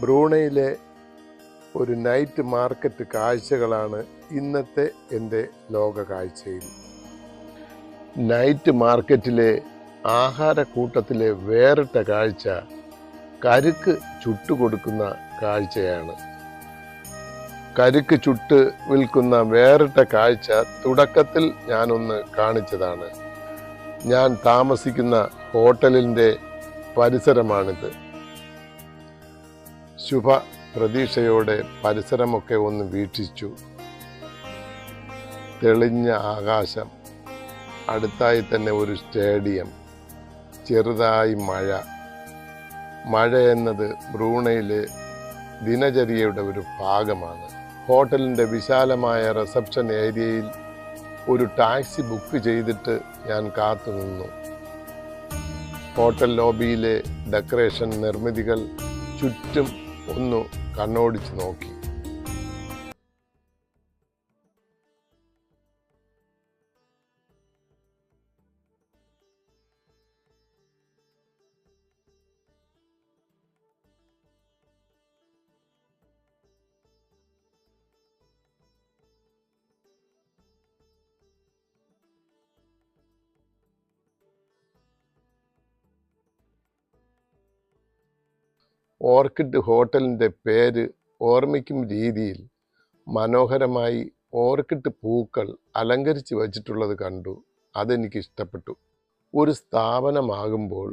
ബ്രൂണയിലെ ഒരു night market കാഴ്ചകളാണ് ഇന്നത്തെ എന്റെ ലോക കാഴ്ചയിൽ. നൈറ്റ് മാർക്കറ്റിലെ ആഹാരക്കൂട്ടത്തിലെ വേറിട്ട കാഴ്ച കരുക്ക് ചുട്ടുകൊടുക്കുന്ന കാഴ്ചയാണ്. കരുക്ക് ചുട്ട് വിൽക്കുന്ന വേറിട്ട കാഴ്ച തുടക്കത്തിൽ ഞാനൊന്ന് കാണിച്ചതാണ്. ഞാൻ താമസിക്കുന്ന ഹോട്ടലിന്റെ പരിസരമാണിത്. ശുഭ പ്രതീക്ഷയോടെ പരിസരമൊക്കെ ഒന്ന് വീക്ഷിച്ചു. തെളിഞ്ഞ ആകാശം അടുത്തായി തന്നെ ഒരു സ്റ്റേഡിയം ചെറുതായി മഴ. മഴ എന്നത് ബ്രൂണയിലെ ദിനചര്യയുടെ ഒരു ഭാഗമാണ്. ഹോട്ടലിന്റെ വിശാലമായ റിസപ്ഷൻ ഏരിയയിൽ ഒരു ടാക്സി ബുക്ക് ചെയ്തിട്ട് ഞാൻ കാത്തുനിന്നു ഹോട്ടൽ ലോബിയിലെ ഡെക്കറേഷൻ നിർമ്മിതികൾ ചുറ്റും ഒന്ന് കണ്ണോടിച്ച് നോക്കി. ഓർക്കിഡ് ഹോട്ടലിന്റെ പേര് ഓർമ്മിക്കും രീതിയിൽ മനോഹരമായി ഓർക്കിഡ് പൂക്കൾ അലങ്കരിച്ച് വച്ചിട്ടുള്ളത് കണ്ടു. അതെനിക്ക് ഇഷ്ടപ്പെട്ടു ഒരു സ്ഥാപനമാകുമ്പോൾ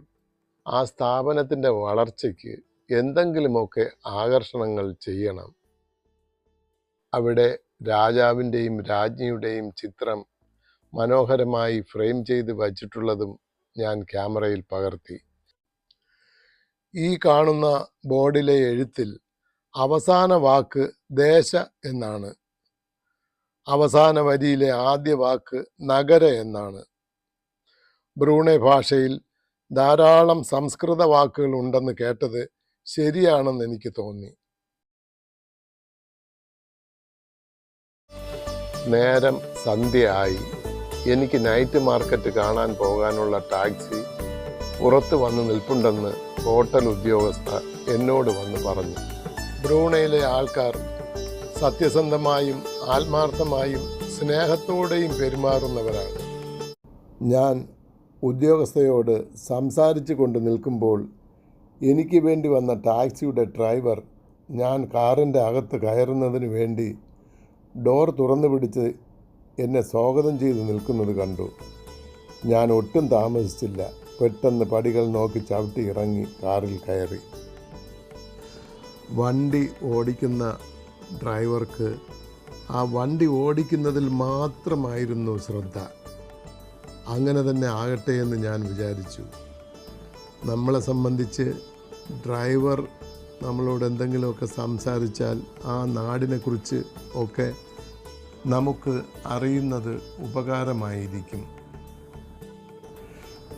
ആ സ്ഥാപനത്തിന്റെ വളർച്ചയ്ക്ക് എന്തെങ്കിലുമൊക്കെ ആകർഷണങ്ങൾ ചെയ്യണം. അവിടെ രാജാവിന്റെയും രാജ്ഞിയുടെയും ചിത്രം മനോഹരമായി ഫ്രെയിം ചെയ്ത് വച്ചിട്ടുള്ളതും ഞാൻ ക്യാമറയിൽ പകർത്തി. ഈ കാണുന്ന ബോർഡിലെ എഴുത്തിൽ അവസാന വാക്ക് ദേശ എന്നാണ്. അവസാന വരിയിലെ ആദ്യ വാക്ക് നഗര എന്നാണ്. ബ്രൂണെ ഭാഷയിൽ ധാരാളം സംസ്കൃത വാക്കുകൾ ഉണ്ടെന്ന് കേട്ടത് ശരിയാണെന്ന് എനിക്ക് തോന്നി. നേരം സന്ധ്യയായി എനിക്ക് നൈറ്റ് മാർക്കറ്റ് കാണാൻ പോകാനുള്ള ടാക്സി പുറത്ത് വന്ന് നിൽപ്പുണ്ടെന്ന് ഹോട്ടൽ ഉദ്യോഗസ്ഥ എന്നോട് വന്ന് പറഞ്ഞു ബ്രൂണയിലെ ആൾക്കാർ സത്യസന്ധമായും ആത്മാർത്ഥമായും സ്നേഹത്തോടെയും പെരുമാറുന്നവരാണ്. ഞാൻ ഉദ്യോഗസ്ഥയോട് സംസാരിച്ചു കൊണ്ട് നിൽക്കുമ്പോൾ എനിക്ക് വേണ്ടി വന്ന ടാക്സിയുടെ ഡ്രൈവർ ഞാൻ കാറിന്റെ അകത്ത് കയറുന്നതിന് വേണ്ടി ഡോർ തുറന്നു പിടിച്ച് എന്നെ സ്വാഗതം ചെയ്ത് നിൽക്കുന്നത് കണ്ടു. ഞാൻ ഒട്ടും താമസിച്ചില്ല. പെട്ടെന്ന് പടികൾ നോക്കി ചവിട്ടി ഇറങ്ങി കാറിൽ കയറി. വണ്ടി ഓടിക്കുന്ന ഡ്രൈവർക്ക് ആ വണ്ടി ഓടിക്കുന്നതിൽ മാത്രമായിരുന്നു ശ്രദ്ധ. അങ്ങനെ തന്നെ ആകട്ടെ എന്ന് ഞാൻ വിചാരിച്ചു. നമ്മളെ സംബന്ധിച്ച് ഡ്രൈവർ നമ്മളോട് എന്തെങ്കിലുമൊക്കെ സംസാരിച്ചാൽ ആ നാടിനെക്കുറിച്ച് ഒക്കെ നമുക്ക് അറിയുന്നത് ഉപകാരമായിരിക്കും.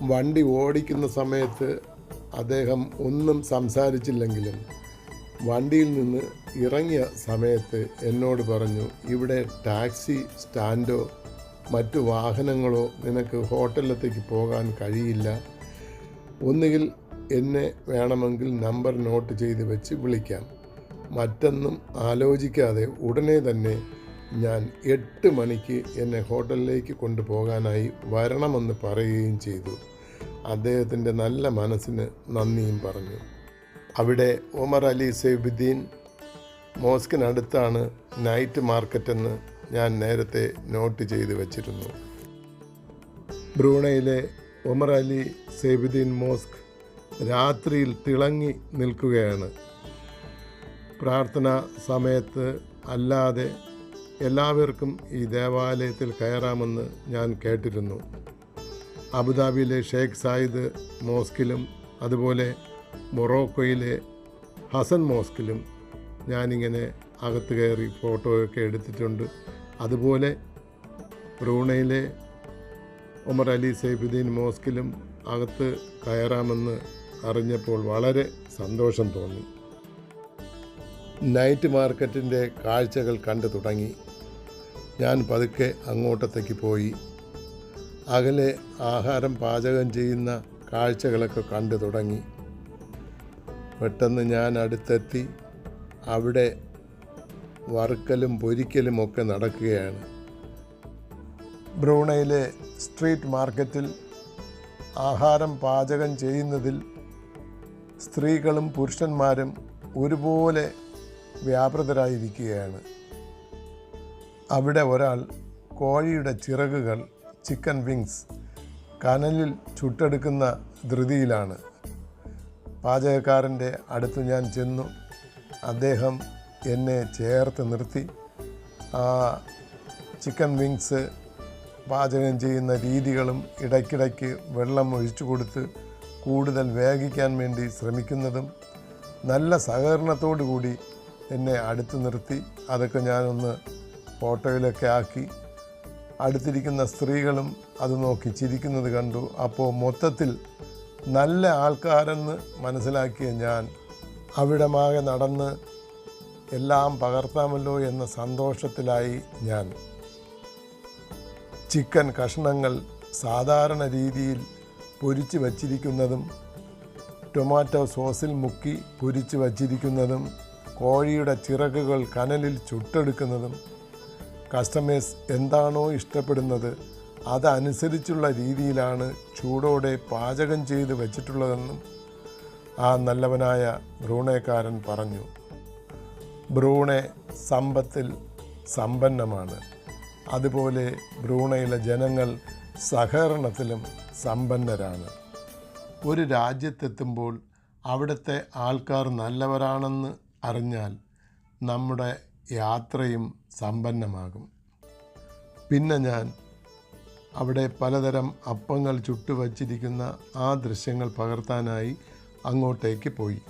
വണ്ടി ഓടിക്കുന്ന സമയത്ത് അദ്ദേഹം ഒന്നും സംസാരിച്ചില്ലെങ്കിലും വണ്ടിയിൽ നിന്ന് ഇറങ്ങിയ സമയത്ത് എന്നോട് പറഞ്ഞു ഇവിടെ ടാക്സി സ്റ്റാൻഡോ മറ്റു വാഹനങ്ങളോ നിനക്ക് ഹോട്ടലിലത്തേക്ക് പോകാൻ കഴിയില്ല. ഒന്നുകിൽ എന്നെ വേണമെങ്കിൽ നമ്പർ നോട്ട് ചെയ്ത് വെച്ച് വിളിക്കാം. മറ്റൊന്നും ആലോചിക്കാതെ ഉടനെ തന്നെ ഞാൻ എട്ട് മണിക്ക് എന്നെ ഹോട്ടലിലേക്ക് കൊണ്ടുപോകാനായി വരണമെന്ന് പറയുകയും ചെയ്തു. അദ്ദേഹത്തിന്റെ നല്ല മനസ്സിന് നന്ദിയും പറഞ്ഞു. അവിടെ ഒമർ അലി സൈബുദ്ദീൻ മോസ്കിനടുത്താണ് നൈറ്റ് മാർക്കറ്റെന്ന് ഞാൻ നേരത്തെ നോട്ട് ചെയ്ത് വച്ചിരുന്നു. ബ്രൂണയിലെ ഒമർ അലി സൈബുദ്ദീൻ മോസ്ക് രാത്രിയിൽ തിളങ്ങി നിൽക്കുകയാണ്. പ്രാർത്ഥന സമയത്ത് അല്ലാതെ എല്ലാവർക്കും ഈ ദേവാലയത്തിൽ കയറാമെന്ന് ഞാൻ കേട്ടിരുന്നു. അബുദാബിയിലെ ഷേഖ് സായിദ് മോസ്കിലും അതുപോലെ മൊറോക്കോയിലെ ഹസൻ മോസ്കിലും ഞാനിങ്ങനെ അകത്ത് കയറി ഫോട്ടോയൊക്കെ എടുത്തിട്ടുണ്ട്. അതുപോലെ ബ്രൂണയിലെ ഉമർ അലി സൈഫുദ്ദീൻ മോസ്കിലും അകത്ത് കയറാമെന്ന് അറിഞ്ഞപ്പോൾ വളരെ സന്തോഷം തോന്നി. നൈറ്റ് മാർക്കറ്റിന്റെ കാഴ്ചകൾ കണ്ടു തുടങ്ങി. ഞാൻ പതുക്കെ അങ്ങോട്ടത്തേക്ക് പോയി. അകലെ ആഹാരം പാചകം ചെയ്യുന്ന കാഴ്ചകളൊക്കെ കണ്ടു തുടങ്ങി. പെട്ടെന്ന് ഞാൻ അടുത്തെത്തി. അവിടെ വറുക്കലും പൊരിക്കലും ഒക്കെ നടക്കുകയാണ്. ബ്രൂണയിലെ സ്ട്രീറ്റ് മാർക്കറ്റിൽ ആഹാരം പാചകം ചെയ്യുന്നതിൽ സ്ത്രീകളും പുരുഷന്മാരും ഒരുപോലെ വ്യാപൃതരായിരിക്കുകയാണ്. അവിടെ ഒരാൾ കോഴിയുടെ ചിറകുകൾ ചിക്കൻ വിങ്സ് കനലിൽ ചുട്ടെടുക്കുന്ന ധൃതിയിലാണ്. പാചകക്കാരന്റെ അടുത്ത് ഞാൻ ചെന്നു. അദ്ദേഹം എന്നെ ചേർത്ത് നിർത്തി. ആ ചിക്കൻ വിങ്സ് പാചകം ചെയ്യുന്ന രീതികളും ഇടയ്ക്കിടയ്ക്ക് വെള്ളം ഒഴിച്ചു കൊടുത്ത് കൂടുതൽ വേഗിക്കാൻ വേണ്ടി ശ്രമിക്കുന്നതും നല്ല സഹകരണത്തോടു കൂടി എന്നെ അടുത്ത് നിർത്തി. അതൊക്കെ ഞാനൊന്ന് ഫോട്ടോയിലൊക്കെ ആക്കി അടുത്തിരിക്കുന്ന സ്ത്രീകളും അത് നോക്കി ചിരിക്കുന്നത് കണ്ടു. അപ്പോൾ മൊത്തത്തിൽ നല്ല ആൾക്കാരെന്ന് മനസ്സിലാക്കിയ ഞാൻ അവിടമാകെ നടന്ന് എല്ലാം പകർത്താമല്ലോ എന്ന സന്തോഷത്തിലായി ഞാൻ. ചിക്കൻ കഷ്ണങ്ങൾ സാധാരണ രീതിയിൽ പൊരിച്ച് വച്ചിരിക്കുന്നതും ടൊമാറ്റോ സോസിൽ മുക്കി പൊരിച്ച് വച്ചിരിക്കുന്നതും കോഴിയുടെ ചിറകുകൾ കനലിൽ ചുട്ടെടുക്കുന്നതും കസ്റ്റമേഴ്സ് എന്താണോ ഇഷ്ടപ്പെടുന്നത് അതനുസരിച്ചുള്ള രീതിയിലാണ് ചൂടോടെ പാചകം ചെയ്ത് വെച്ചിട്ടുള്ളതെന്നും ആ നല്ലവനായ ബ്രൂണേക്കാരൻ പറഞ്ഞു. ബ്രൂണെ സമ്പത്തിൽ സമ്പന്നമാണ്. അതുപോലെ ബ്രൂണയിലെ ജനങ്ങൾ സഹകരണത്തിലും സമ്പന്നരാണ്. ഒരു രാജ്യത്തെത്തുമ്പോൾ അവിടുത്തെ ആൾക്കാർ നല്ലവരാണെന്ന് അറിഞ്ഞാൽ നമ്മുടെ യാത്രയും സമ്പന്നമാകും. പിന്നെ ഞാൻ അവിടെ പലതരം അപ്പങ്ങൾ ചുട്ടുവച്ചിരിക്കുന്ന ആ ദൃശ്യങ്ങൾ പകർത്താനായി അങ്ങോട്ടേക്ക് പോയി.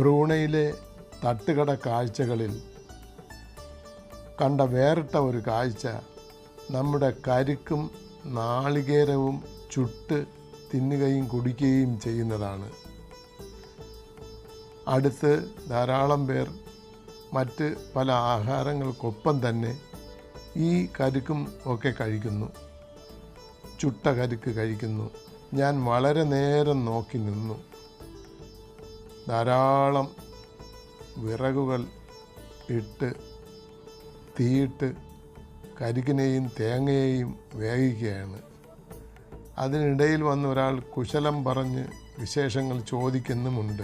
ബ്രൂണയിലെ തട്ടുകട കാഴ്ചകളിൽ കണ്ട വേറിട്ട ഒരു കാഴ്ച നമ്മുടെ കരിക്കും നാളികേരവും ചുട്ട് തിന്നുകയും കുടിക്കുകയും ചെയ്യുന്നതാണ്. അടുത്ത് ധാരാളം പേർ മറ്റ് പല ആഹാരങ്ങൾക്കൊപ്പം തന്നെ ഈ കരുക്കും ഒക്കെ കഴിക്കുന്നു. ചുട്ട കരുക്ക് കഴിക്കുന്നു. ഞാൻ വളരെ നേരം നോക്കി നിന്നു. ധാരാളം വിറകുകൾ ഇട്ട് തീയിട്ട് കരിക്കിനെയും തേങ്ങയെയും വേവിക്കുകയാണ്. അതിനിടയിൽ വന്ന ഒരാൾ കുശലം പറഞ്ഞ് വിശേഷങ്ങൾ ചോദിക്കുന്നുമുണ്ട്.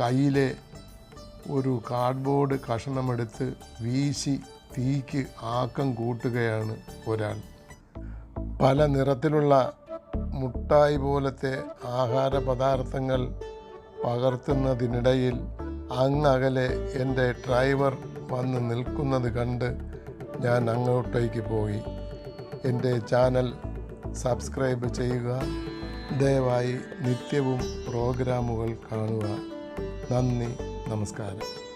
കയ്യിലെ ഒരു കാർഡ്ബോർഡ് കഷണമെടുത്ത് വീശി തീക്ക് ആക്കം കൂട്ടുകയാണ് ഒരാൾ. പല നിറത്തിലുള്ള മുട്ടായി പോലത്തെ ആഹാര പദാർത്ഥങ്ങൾ പകർത്തുന്നതിനിടയിൽ അങ്ങകലെ എന്റെ ഡ്രൈവർ വന്ന് നിൽക്കുന്നത് കണ്ട് ഞാൻ അങ്ങോട്ടേക്ക് പോയി. എന്റെ ചാനൽ സബ്സ്ക്രൈബ് ചെയ്യുക. ദയവായി നിത്യവും പ്രോഗ്രാമുകൾ കാണുക. നന്ദി നമസ്കാരം.